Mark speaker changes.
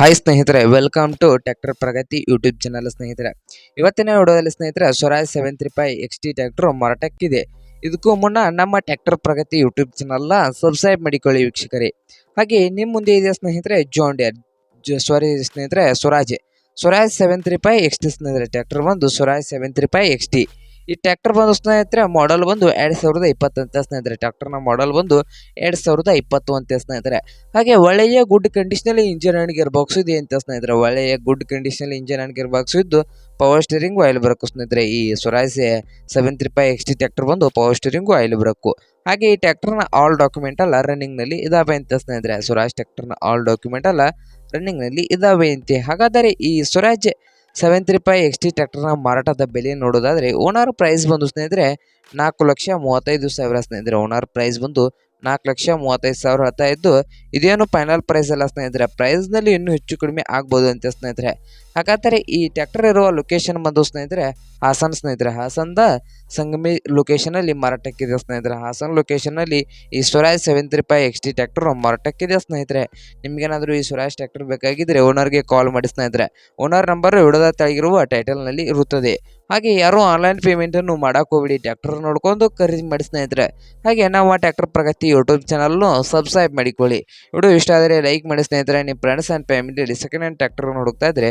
Speaker 1: Hi ಸ್ನೇಹಿತರೆ. Welcome to tractor Pragati YouTube channel ಸ್ನೇಹಿತರೆ. ಇವತ್ತಿನ ವಿಡಿಯೋದಲ್ಲಿ ಸ್ನೇಹಿತರೆ Swaraj seven three five X T tractor ಮಾರಾಟಕ್ಕಿದೆ. ಇದಕ್ಕೂ ಮುನ್ನ ನಮ್ಮ ಟ್ಯಾಕ್ಟರ್ ಪ್ರಗತಿ ಯೂಟ್ಯೂಬ್ ಚಾನಲ್ನ ಸಬ್ಸ್ಕ್ರೈಬ್ ಮಾಡಿಕೊಳ್ಳಿ ವೀಕ್ಷಕರೇ. ಹಾಗೆ ನಿಮ್ಮ ಮುಂದೆ ಇದೆ ಸ್ನೇಹಿತರೆ ಜೋನ್ ಜ ಸಾರಿ ಸ್ನೇಹಿತರೆ Swaraj Swaraj seven three five X T ಸ್ನೇಹಿತರೆ ಟ್ಯಾಕ್ಟರ್ ಬಂದು Swaraj seven three five X T ಈ ಟ್ರ್ಯಾಕ್ಟರ್ ಬಂದು ಸ್ನೇಹಿತರೆ ಮಾಡಲ್ ಬಂದು ಎರಡು ಸಾವಿರದ ಇಪ್ಪತ್ತಂತೆ ಸ್ನೇಹಿತರೆ, ಟ್ರ್ಯಾಕ್ಟರ್ನ ಮಾಡಲ್ ಬಂದು ಎರಡು ಸಾವಿರದ ಇಪ್ಪತ್ತು ಅಂತ ಸ್ನೇಹಿತರೆ. ಹಾಗೆ ಒಳ್ಳೆಯ ಗುಡ್ ಕಂಡೀಷನಲ್ಲಿ ಇಂಜಿನ್ ಅಂಡ್ ಗೇರ್ ಬಾಕ್ಸ್ ಇದೆ ಅಂತ ಸ್ನೇಹಿತರೆ. ಒಳ್ಳೆಯ ಗುಡ್ ಕಂಡೀಷನಲ್ಲಿ ಇಂಜಿನ್ ಅಂಡ್ ಗೇರ್ ಬಾಕ್ಸ್ ಇದ್ದು ಪವರ್ ಸ್ಟೀರಿಂಗು ಆಯಿಲ್ ಬರಕು ಸ್ನೇಹಿತರೆ. ಈ Swaraj seven three five X T tractor ಬಂದು ಪವರ್ ಸ್ಟೀರಿಂಗು ಆಯಿಲ್ ಬರಕು. ಹಾಗೆ ಈ ಟ್ರ್ಯಾಕ್ಟರ್ನ ಆಲ್ ಡಾಕ್ಯುಮೆಂಟ್ ಅಲ್ಲ ರನ್ನಿಂಗ್ನಲ್ಲಿ ಇದಾವೆ ಅಂತ ಸ್ನೇಹಿತರೆ. ಸ್ವರಾಜ್ ಟ್ರ್ಯಾಕ್ಟರ್ನ ಆಲ್ ಡಾಕ್ಯುಮೆಂಟ್ ಅಲ್ಲ ರನ್ನಿಂಗ್ನಲ್ಲಿ ಇದಾವೆ ಅಂತೆ. ಹಾಗಾದರೆ ಈ Swaraj seven three five X T ಟ್ರ್ಯಾಕ್ಟರ್ನ ಮಾರಾಟದ ಬೆಲೆ ನೋಡೋದಾದರೆ ಓನರ್ ಪ್ರೈಸ್ ಬಂದು ಸ್ನೇಹಿತರೆ ನಾಲ್ಕು ಲಕ್ಷ ಮೂವತ್ತೈದು ಸಾವಿರ ಸ್ನೇಹಿತರೆ. ಓನರ್ ಪ್ರೈಸ್ ಬಂದು ನಾಲ್ಕು ಲಕ್ಷ ಮೂವತ್ತೈದು ಸಾವಿರ ಹೇಳ್ತಾ ಇದ್ದು ಇದೇನು ಫೈನಲ್ ಪ್ರೈಸ್ ಅಲ್ಲ ಸ್ನೇಹಿತರೆ. ಪ್ರೈಸ್ನಲ್ಲಿ ಇನ್ನೂ ಹೆಚ್ಚು ಕಡಿಮೆ ಆಗ್ಬೋದು ಅಂತ ಸ್ನೇಹಿತರೆ. ಹಾಗಾದರೆ ಈ ಟ್ರ್ಯಾಕ್ಟರ್ ಇರುವ ಲೊಕೇಶನ್ ಬಂದು ಸ್ನೇಹಿತರೆ, ಹಾಸನ್ ಸ್ನೇಹಿತರೆ. ಹಾಸನದ ಸಂಗಮಿ ಲೊಕೇಶನಲ್ಲಿ ಮಾರಾಟಕ್ಕಿದೆ ಸ್ನೇಹಿತರೆ. ಹಾಸನ್ ಲೊಕೇಶನಲ್ಲಿ ಈ Swaraj seven three five X T tractor ಮಾರಾಟಕ್ಕಿದೆ ಸ್ನೇಹಿತರೆ. ನಿಮಗೇನಾದರೂ ಈ ಸ್ವರಾಜ್ ಟ್ರ್ಯಾಕ್ಟರ್ ಬೇಕಾಗಿದ್ದರೆ ಓನರ್ಗೆ ಕಾಲ್ ಮಾಡಿ ಸ್ನೇಹಿತರೆ. ಓನರ್ ನಂಬರ್ ವಿಡದ ತೆಳಗಿರುವ ಟೈಟಲ್ನಲ್ಲಿ ಇರುತ್ತದೆ. ಹಾಗೆ ಯಾರೂ ಆನ್ಲೈನ್ ಪೇಮೆಂಟನ್ನು ಮಾಡೋಕೆ ಹೋಗ್ಬಿಡಿ ಟ್ಯಾಕ್ಟರ್ ನೋಡ್ಕೊಂಡು ಖರೀದಿ ಮಾಡಿ ಸ್ನೇಹಿತರೆ. ಹಾಗೆ ನಮ್ಮ ಟ್ಯಾಕ್ಟರ್ ಪ್ರಗತಿ ಯೂಟ್ಯೂಬ್ ಚಾನಲ್ನು ಸಬ್ಸ್ಕ್ರೈಬ್ ಮಾಡಿಕೊಳ್ಳಿ. ವಿಡಿಯೋ ಇಷ್ಟ ಆದರೆ ಲೈಕ್ ಮಾಡಿ ಸ್ನೇಹಿತರೆ. ನಿಮ್ಮ ಫ್ರೆಂಡ್ಸ್ ಆ್ಯಂಡ್ ಫ್ಯಾಮಿಲಿಯಲ್ಲಿ ಸೆಕೆಂಡ್ ಹ್ಯಾಂಡ್ ಟ್ಯಾಕ್ಟರ್ ಹುಡುಕ್ತಾ ಇದ್ದರೆ